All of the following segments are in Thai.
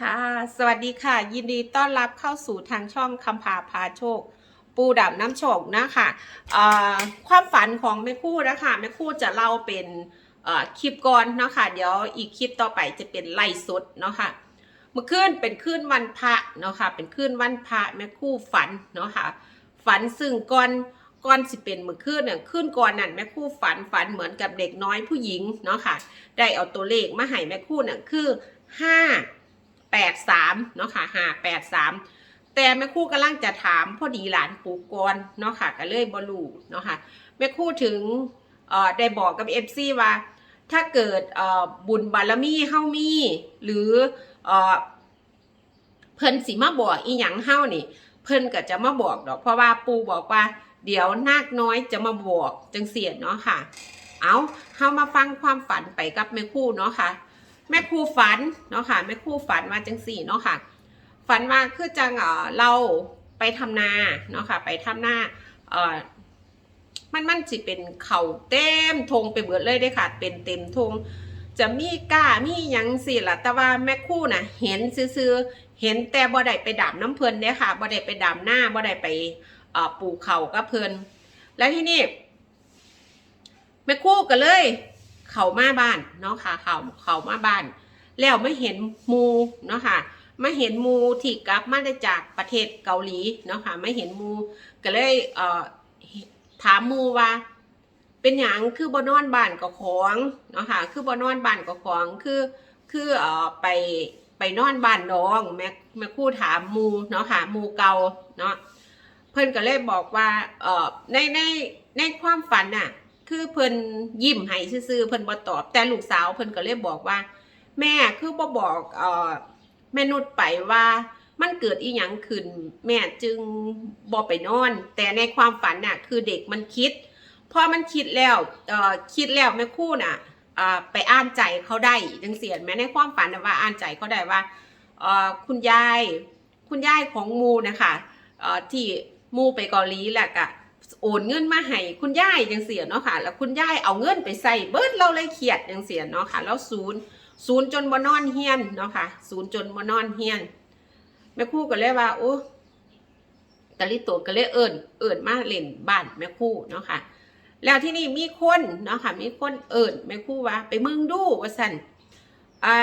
ค่ะ สวัสดีค่ะ ยินดีต้อนรับเข้าสู่ทางช่องคำพาพาโชค ปูดับน้ำโชคนะคะเอ่อความฝันของแม่คู่นะคะแม่คู่จะเล่าเป็นคลิปก่อนนะคะเดี๋ยวอีกคลิปต่อไปจะเป็นไล่สดเนาะค่ะเมื่อคืนเป็นคืนวันพระเนาะค่ะเป็นคืนวันพระแม่คู่ฝันเนาะค่ะฝันซึ่งก่อนก่อนสิเป็นเมื่อคืนเนี่ยคืนก่อนนั่นแม่คู่ฝันฝันเหมือนกับเด็กน้อยผู้หญิงเนาะค่ะ ได้เอาตัวเลขมาให้แม่คู่เนี่ยคือห้า แปดสามเนาะค่ะห้าแปดสามแต่แม่คู่กำลังจะถามพอดีหลานปู่กรเนาะค่ะก็เลยบลูเนาะค่ะแม่คู่ถึงเอ่อได้บอกกับเอฟซีว่า ถ้าเกิดเอ่อบุญบารมีเฮามีหรือเอ่อเพิ่นสิมาบอกอีหยังเฮานี่ เพิ่นก็จะมาบอกดอก เพราะว่าปู่บอกว่า เดี๋ยวนาคน้อยจะมาบอกจังเสียเนาะค่ะ เอาเฮามาฟังความฝันไปกับแม่คู่เนาะค่ะ แม่ครูฝันเนาะค่ะแม่ครูฝันมาจังสี่เนาะค่ะ ฝันว่าคือจังเออเราไปทำนาเนาะค่ะ ไปทำนาเอ่อมันมันสิเป็นเข่าเต็มทงไปเบิดเลยได้ค่ะ เป็นเต็มทงจะมีก้ามียังสิละแต่ว่าแม่ครู่น่ะ เห็นซื่อๆเห็นแต่บ่ได้ไปดำน้ำเพลินเด้อค่ะบ่ได้ไปดำหน้าบ่ได้ไปเอ่อปลูกเขากับเพลินแล้วที่นี่แม่ครู่ก็เลย เขามาบ้านเนาะค่ะ เขาเขามาบ้าน แล้วไม่เห็นมูเนาะค่ะไม่เห็นมูที่กลับมาได้จากประเทศเกาหลีเนาะค่ะไม่เห็นมูก็เลยเอ่อถามมูว่า เป็นหยังคือบนอนบ้านกับของเนาะค่ะคือบนอนบ้านกับของคือคือเอ่อไปไปนอนบ้านน้องแม่แม่คู่ถามมูเนาะค่ะมูเก่าเนาะเพิ่อนก็เลยบอกว่าเอ่อในในในความฝันน่ะ คือเพิ่นยิ้มให้ซื่อๆเพิ่นบ่ตอบ แต่ลูกสาวเพิ่นก็เลยบอกว่า แม่คือบ่บอกเอ่อแม่นุชไปว่ามันเกิดอีหยังขึ้นแม่จึงบ่ไปนอน แต่ในความฝันน่ะ คือเด็กมันคิดพอมันคิดแล้วเอ่อคิดแล้วแม่คู่น่ะอ่าไปอ่านใจเขาได้จังเสียนแม้ในความฝันน่ะว่าอ่านใจเขาได้ว่าเอ่อคุณยาย คุณยายของมูนะคะเอ่อที่มูไปเกาหลีแหละกะ โอนเงินมาให้คุณยายจังเสียเนาะค่ะ แล้วคุณยายเอาเงินไปใส่เบิดเราเลยเครียดจังเสียเนาะค่ะแล้วศูนย์ศูนย์จนบ่นอนเฮียนเนาะค่ะศูนย์จนบ่นอนเฮียนแม่คู่ก็เลยว่าโอ้กะลิโตก็เลยเอิญเอิญมาเล่นบ้านแม่คู่เนาะค่ะ แล้วที่นี่มีคนเนาะค่ะมีคนเอิญแม่คู่ว่า ไปเมืองดูว่าสันอ่า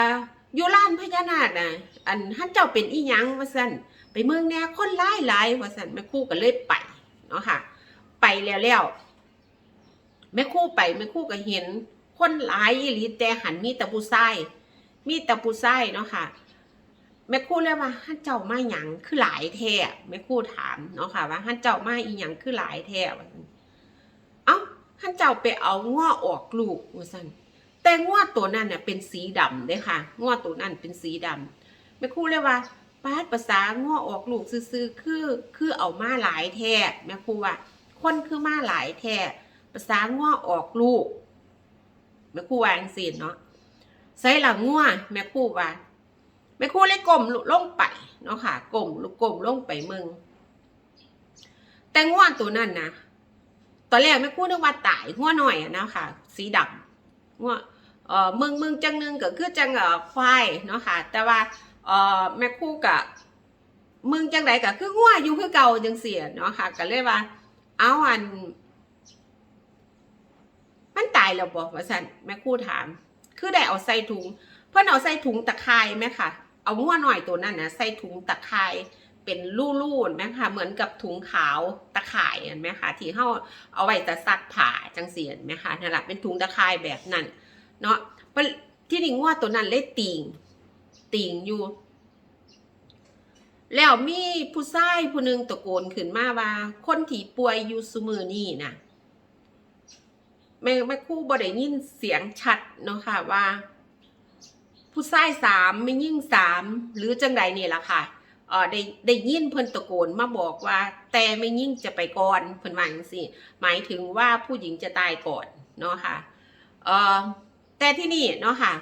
อยู่ร้านพญานาคนะอันท่านเจ้าเป็นอีหยังว่าสันไปเมืองแน่คนหลายหลายว่าสันแม่คู่ก็เลยไปเนาะค่ะ แล้วแล้วแม่คู่ไปแม่คู่ก็เห็น คนหลายอีหลีแต่หันมีต่ผู้ชายมีต่ผู้ชายเนาะค่ะแม่คู่เลยว่าฮั่นเจ้ามาหยังคือหลายแท้แม่คู่ถามเนาะค่ะ ว่าฮั่นเจ้ามาอีหยังคือหลายแท้ว่าซั่นเอ้าฮั่นเจ้าไปเอาง้อออกลูกว่าซั่นแต่ง้อตัวนั้นเน่ะเป็นสีดำเด้ค่ะง้อตัวนั้นเป็นสีดำแม่คู่เลยว่าปาดภาษาง้อออกลูกซื่อๆคือคือเอามาหลายแท้แม่คู่ว่า คนคือมาหลายแท้ภาษาง้อออกลูกแม่ครู่วาจังซีนเนาะใส่หลังง้อแม่ครู่ว่าแม่ครู่เลยกลมลงไปเนาะค่ะกลมลูกกลมลงไปมึงแต่ง้อตัวนั้นนะตอนแรกแม่ครู่นึกว่าตายง้อหน่อยนะค่ะ สีดำง้อเอ่อมึงมึงจังหนึงก็คือจังเอ่อควายเนาะค่ะ แต่ว่าเอ่อแม่ครู่กะมึงจังไดก็คือง้ออยู่คือเก่าจังเสียเนาะค่ะก็เลยว่า เอาอัน มันตายแล้วบอกว่าสันแม่ครู่ถาม คือได้เอาใส่ถุง เพื่อนเอาใส่ถุงตะไคร้ไหมค่ะ เอาง้วหน่อยตัวนั้นนะใส่ถุงตะไคร้เป็นลู่ๆไหมค่ะเหมือนกับถุงขาวตะข่ายเห็นไหมคะที่เขาเอาไว้จะซักผ้าจังเสียนไหมคะนั่นแหละเป็นถุงตะไคร้แบบนั้น เนาะที่นี่ง้วตัวนั้นเลยติงติงอยู่ แล้วมีผู้ชายผู้หนึ่งตะโกนขึ้นมาว่า คนที่ป่วยอยู่ซุมือนี่นะแม่แม่คู่บ่ได้ยินเสียงชัดเนาะค่ะว่า ผู้ชายสามไม่ยิ่งสามหรือจังใดนี่ล่ะค่ะเออได้ได้ยินเพิ่นตะโกนมาบอกว่า แต่ไม่ยิ่งจะไปก่อนเพิ่นว่าจังซี่หมายถึงว่าผู้หญิงจะตายก่อนเนาะค่ะเออแต่ที่นี่เนาะค่ะ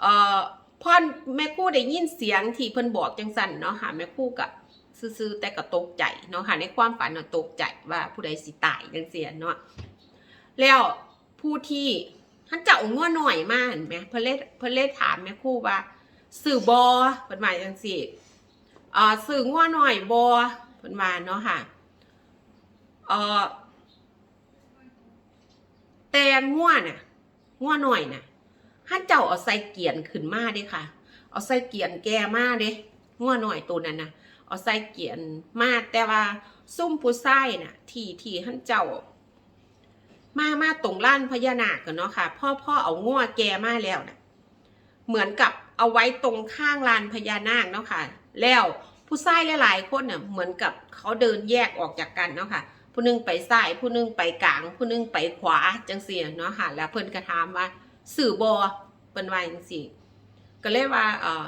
เออ พอแม่คู่ได้ยินเสียงที่เพิ่นบอกจังสั่นเนาะค่ะแม่คู่กับซื่อๆแต่ก็ตกใจเนาะค่ะในความฝันเนาะตกใจว่าผู้ใดสิตายจังเสียเนาะแล้วผู้ที่ท่านเจ้าง้อหน่อยมากเห็นไหมเพิ่นเลยเพิ่นเลยถามแม่คู่ว่าสื่อบอเพิ่นว่าจังซี่เอ่อสื่อง่วหน่อยบอเพิ่นว่าเนาะค่ะเอ่อแต่ง่วน่ะง่วหน่อยน่ะ ถ้าเจ้าเอาใส่เกียนขึ้นมาเด้ค่ะ เอาใส่เกียนแก่มาเด้ง่วหน่อยตัวนั้นนะเอาใส่เกียนมาแต่ว่าซุ่มผู้ไส้น่ะ ที่ที่ท่านเจ้า มามาตรงล้านพญานาคกันเนาะค่ะ พ่อพ่อเอาง่วแก่มาแล้วน่ะเหมือนกับเอาไว้ตรงข้างลานพญานาคเนาะค่ะ แล้วผู้ชายหลายๆคนเนี่ยเหมือนกับเขาเดินแยกออกจากกันเนาะค่ะ ผู้หนึงไปซ้ายผู้หนึงไปกลาง ผู้หนึงไปขวาจังซี่เนาะค่ะ แล้วเพิ่นก็ถามว่า สื่อบอเพิ่นว่าจังซี่ก็เลยว่าเอ่อ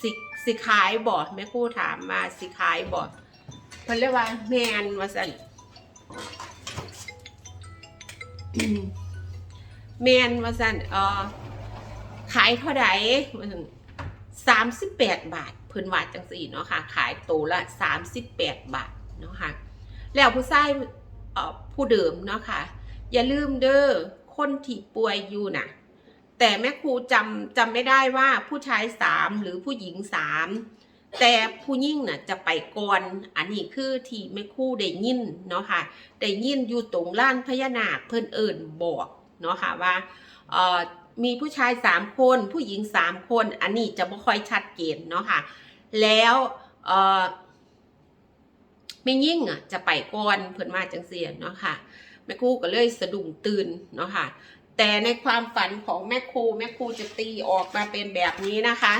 สิสิขายบ่แม่ครูถามว่าสิขายบ่เพิ่นเลยว่าแม่นว่าซั่นแมนว่าสั่นเออขายเท่าไหร่สามสิบแปดบาทเพิ่นว่าจังสี่เนาะค่ะ ขายตัวละสามสิบแปดบาทเนาะค่ะ แล้วผู้ชายผู้เดิมเนาะค่ะ อย่าลืมเด้อคนที่ป่วยอยู่น่ะ แต่แม่ครูจำจำไม่ได้ว่าผู้ชายสามหรือผู้หญิงสามแต่ผู้ยิ่งน่ะจะไปก่อนอันนี้คือที่แม่ครูได้ยินเนาะค่ะได้ยินอยู่ตรงล้านพญานาคเพิ่นเอิ่นบอกเนาะค่ะว่าเอ่อมีผู้ชายสามคน ผู้หญิงสามคน อันนี้จะไม่ค่อยชัดเจนเนาะค่ะ แล้วเอ่อไม่ยิ่งอะจะไปก่อนเพิ่นมาจังเสียเนาะค่ะแม่ครูก็เลยสะดุ้งตื่นเนาะค่ะ แต่ในความฝันของแม่ครูแม่ครูจะตีออกมาเป็นแบบนี้นะคะ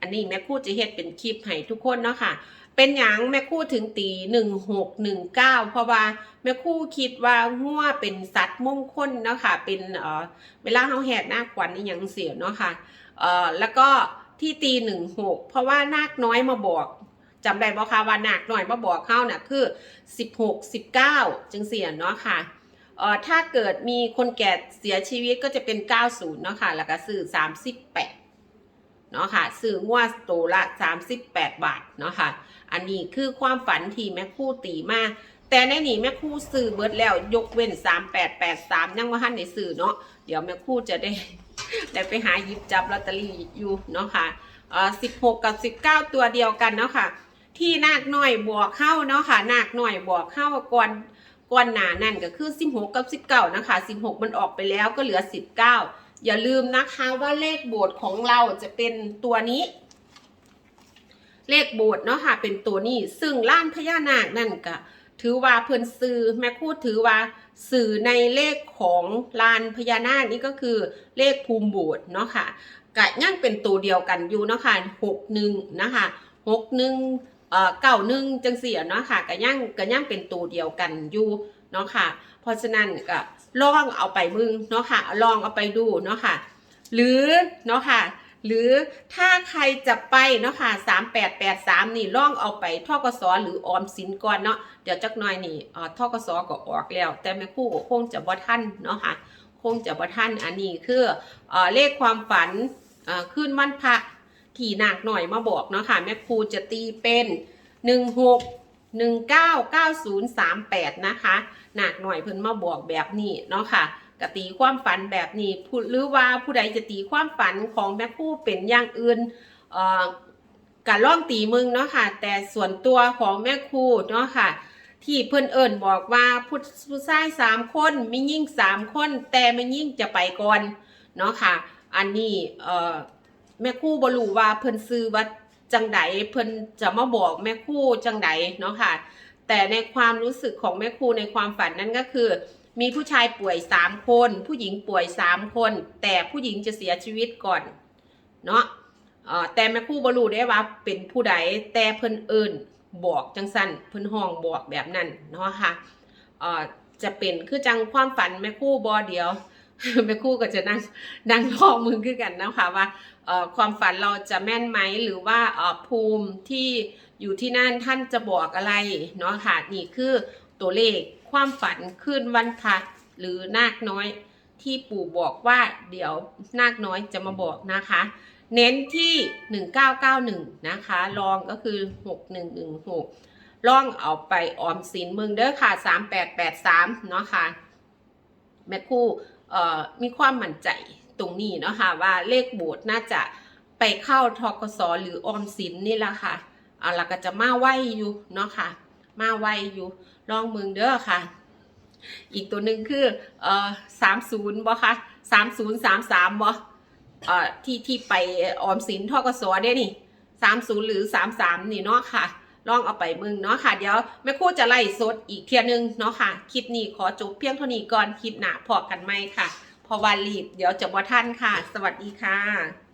อันนี้แม่ครูจะเฮ็ดเป็นคลิปให้ทุกคนเนาะค่ะ เป็นหยังแม่ครูถึงตีหนึ่งหกหนึ่งเก้าเพราะว่าแม่ครูคิดว่างัวเป็นสัตว์มุ่งคลเนาะค่ะเป็นเอ่อเวลาเฮาแหกหน้าควันนี่ยังเสียเนาะค่ะเอ่อแล้วก็ที่ตีหนึ่งหกเพราะว่านาคน้อยมาบอกจำได้บ่คะว่านาคน้อยมาบอกเข้าน่ะคือสิบหกสิบเก้าจึงเสียเนาะค่ะ เอ่อถ้าเกิดมีคนแก่เสียชีวิตก็จะเป็น 90 เนาะค่ะ แล้วก็ซื้อ 38 เนาะค่ะซื้องวดตัวละ 38 บาท เนาะค่ะ อันนี้คือความฝันที่แม่คู่ตีมา แต่ในนี้แม่คู่ซื้อเบิดแล้วยกเว้น 3883 ยังว่าท่านในซื้อเนาะ เดี๋ยวแม่คู่จะได้ได้ไปหาหยิบจับลอตเตอรี่อยู่เนาะค่ะเอ่อ16 กับ 19 ตัวเดียวกันเนาะค่ะ ที่นาคน้อยบวกเข้าเนาะค่ะ นาคน้อยบวกเข้าก่อน ก่อนหนานั่นก็คือ 16 กับ 19 นะคะ 16 มันออกไปแล้วก็เหลือ 19 อย่าลืมนะคะว่าเลขโบสของเราจะเป็นตัวนี้ เลขโบสเนาะค่ะ เป็นตัวนี้ ซึ่งล้านพญานาคนั่นก็ถือว่าเพิ่นซื้อแม่ครูถือว่าสื่อในเลขของลานพญานาคนี่ก็คือเลขภูมิโบสเนาะค่ะกะยังเป็นตัวเดียวกันอยู่เนาะค่ะหกหนึ่งนะคะหกหนึ่ง เอ่อเก้าหนึ่งจังสี่เนาะค่ะกะยังกะยังเป็นตัวเดียวกันอยู่เนาะค่ะ เพราะฉะนั้นก็ลองเอาไปมึงเนาะค่ะลองเอาไปดูเนาะค่ะ หรือเนาะค่ะ หรือถ้าใครจะไปเนาะค่ะสามแปดแปดสามนี่ลองเอาไปทกสหรือออมสินก่อนเนาะเดี๋ยวจักหน่อยนี่เอ่อทกสก็ออกแล้ว แต่แม่คู่ก็คงจะบ่ทันเนาะค่ะคงจะบ่ทันอันนี้คือเอ่อเลขความฝันเอ่อขึ้นวันพระ ที่นาคหน่อยมาบอกเนาะค่ะแม่ครูจะตีเป็นหนึ่งหกหนึ่งเก้าเก้าศูนย์สามแปดนะคะหนาคหน่อยเพิ่นมาบอกแบบนี้เนาะค่ะกตีความฝันแบบนี้หรือว่าผู้ใดจะตีความฝันของแม่ครูเป็นอย่างอื่นเอ่อการล่องตีมึงเนาะค่ะ แต่ส่วนตัวของแม่ครูเนาะค่ะ ที่เพื่อนเอิญบอกว่าผู้ผู้ชายสามคนไม่ยิ่งสามคน แต่ไม่ยิ่งจะไปก่อนเนาะค่ะ อันนี้เอ่อ แม่คู่บรูว่าเพิ่นซื้อว่าจังใดเพิ่นจะมาบอกแม่คู่จังใดเนาะค่ะ แต่ในความรู้สึกของแม่ครูในความฝันนั้นก็คือ มีผู้ชายป่วยสามคน ผู้หญิงป่วยสามคน แต่ผู้หญิงจะเสียชีวิตก่อนเนาะเออแต่แม่ครูบรูได้ว่าเป็นผู้ใดแต่เพิ่นเอิญบอกจังสั้นเพิ่นห้องบอกแบบนั้นเนาะค่ะเออจะเป็นคือจังความฝันแม่ครูบอเดียวแม่ครูก็จะนั่งนั่งรอมือคือกันนะคะว่า ความฝันเราจะแม่นไหมหรือว่าภูมิที่อยู่ที่นั่นท่านจะบอกอะไรเนาะค่ะนี่คือตัวเลขความฝันขึ้นวันพระหรือนาคน้อยที่ปู่บอกว่าเดี๋ยวนาคน้อยจะมาบอกนะคะ เน้นที่ 1991 นะคะลองก็คือ 6116 ล่องเอาไปออมสินเมืองเด้อค่ะ 3883 เนาะค่ะ แม่คู่มีความมั่นใจ ตรงนี้เนาะค่ะว่าเลขโบสถ์น่าจะไปเข้าทกสหรือออมสินนี่แหละค่ะอ่าล้วก็จะมาไหวอยู่เนาะค่ะ มาไหวอยู่ลองมืองเด้อค่ะ อีกตัวหนึ่งคือเอ่อสามศูนย์บ่คะสามศูนย์สามสามบ่เอ่อที่ที่ไปออมสินทกสได้นี่สามศูนย์หรือสามสามนี่เนาะค่ะลองเอาไปมึงเนาะค่ะ เดี๋ยวแม่ครู่จะไล่สดอีกเทียนึงเนาะค่ะ คลิปนี้ขอจบเพียงเท่านี้ก่อนคลิปหน้าพอกันไหมค่ะ เพอวาลีบ เดี๋ยวจะบ่ทันค่ะ สวัสดีค่ะ